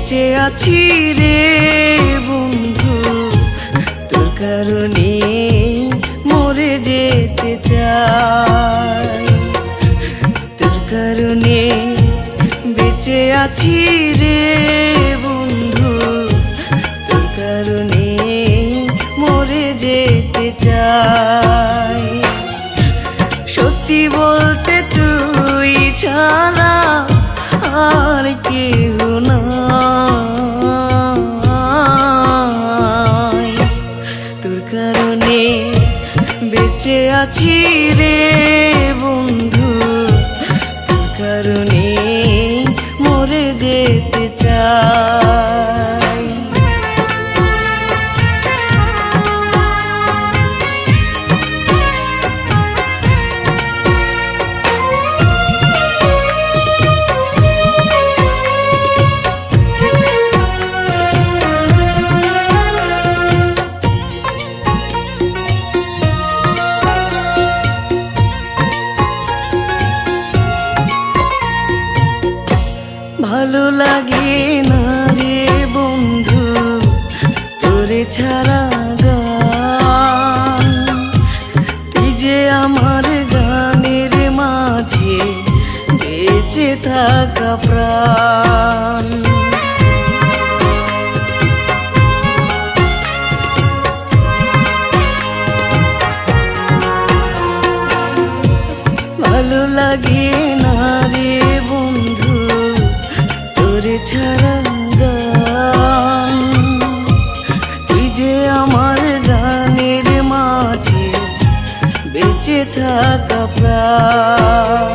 আছি রে বন্ধু। তোর কারণে মরে যেতে চাই। তোর কারণে বেঁচে আছি রে বন্ধু। তোর কারণে মরে যেতে চাই। সত্যি বলতে তুই ছাড়া বেঁচে আছি রে বন্ধু কারণে না বন্ধু, তোরে ছাড়া গান। তুই যে আমার গানের মাঝে বেঁচে থাকা প্রাণ। ভালো লাগে বেঁচে থাকা প্রাণ।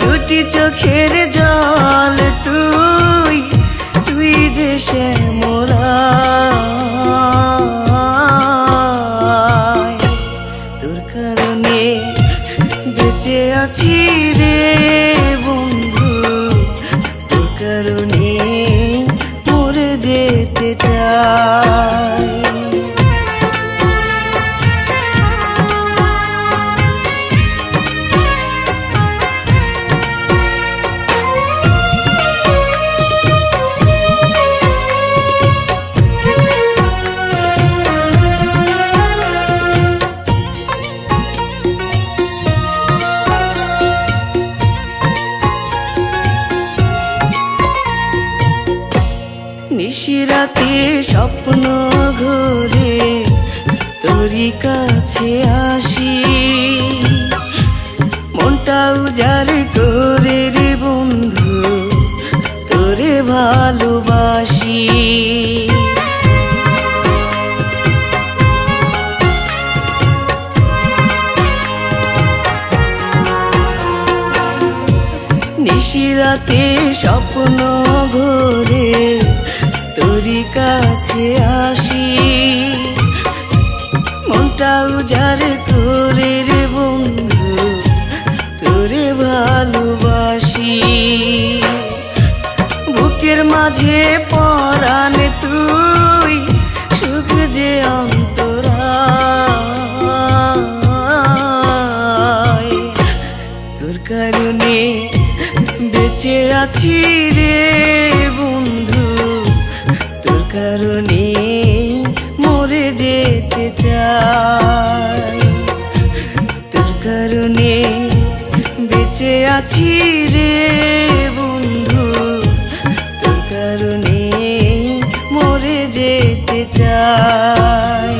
দুটি চোখের জল তুই তুই যে শ্যামরা তোর কারণে বেঁচে আছি রে। নিশিরাতে স্বপ্ন ঘরে, তোরই কাছে আসি। মনটা উজাড় করে রে বন্ধু, তোরে ভালোবাসি। নিশিরাতে স্বপ্ন ঘরে তোরই কাছে আসি। মনটা উজার করে রে বন্ধু তোরে ভালোবাসি। বুকের মাঝে পরাণ বেঁচে আছি রে বন্ধু। তোর কারণে মরে যেতে চাই।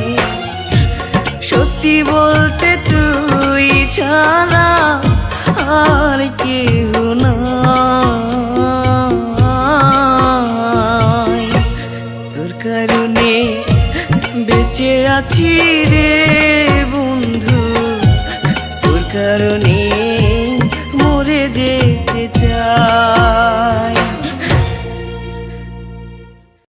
সত্যি বলতে তুই ছাড়া আর কেউ নাই। তোর কারণে বেঁচে আছি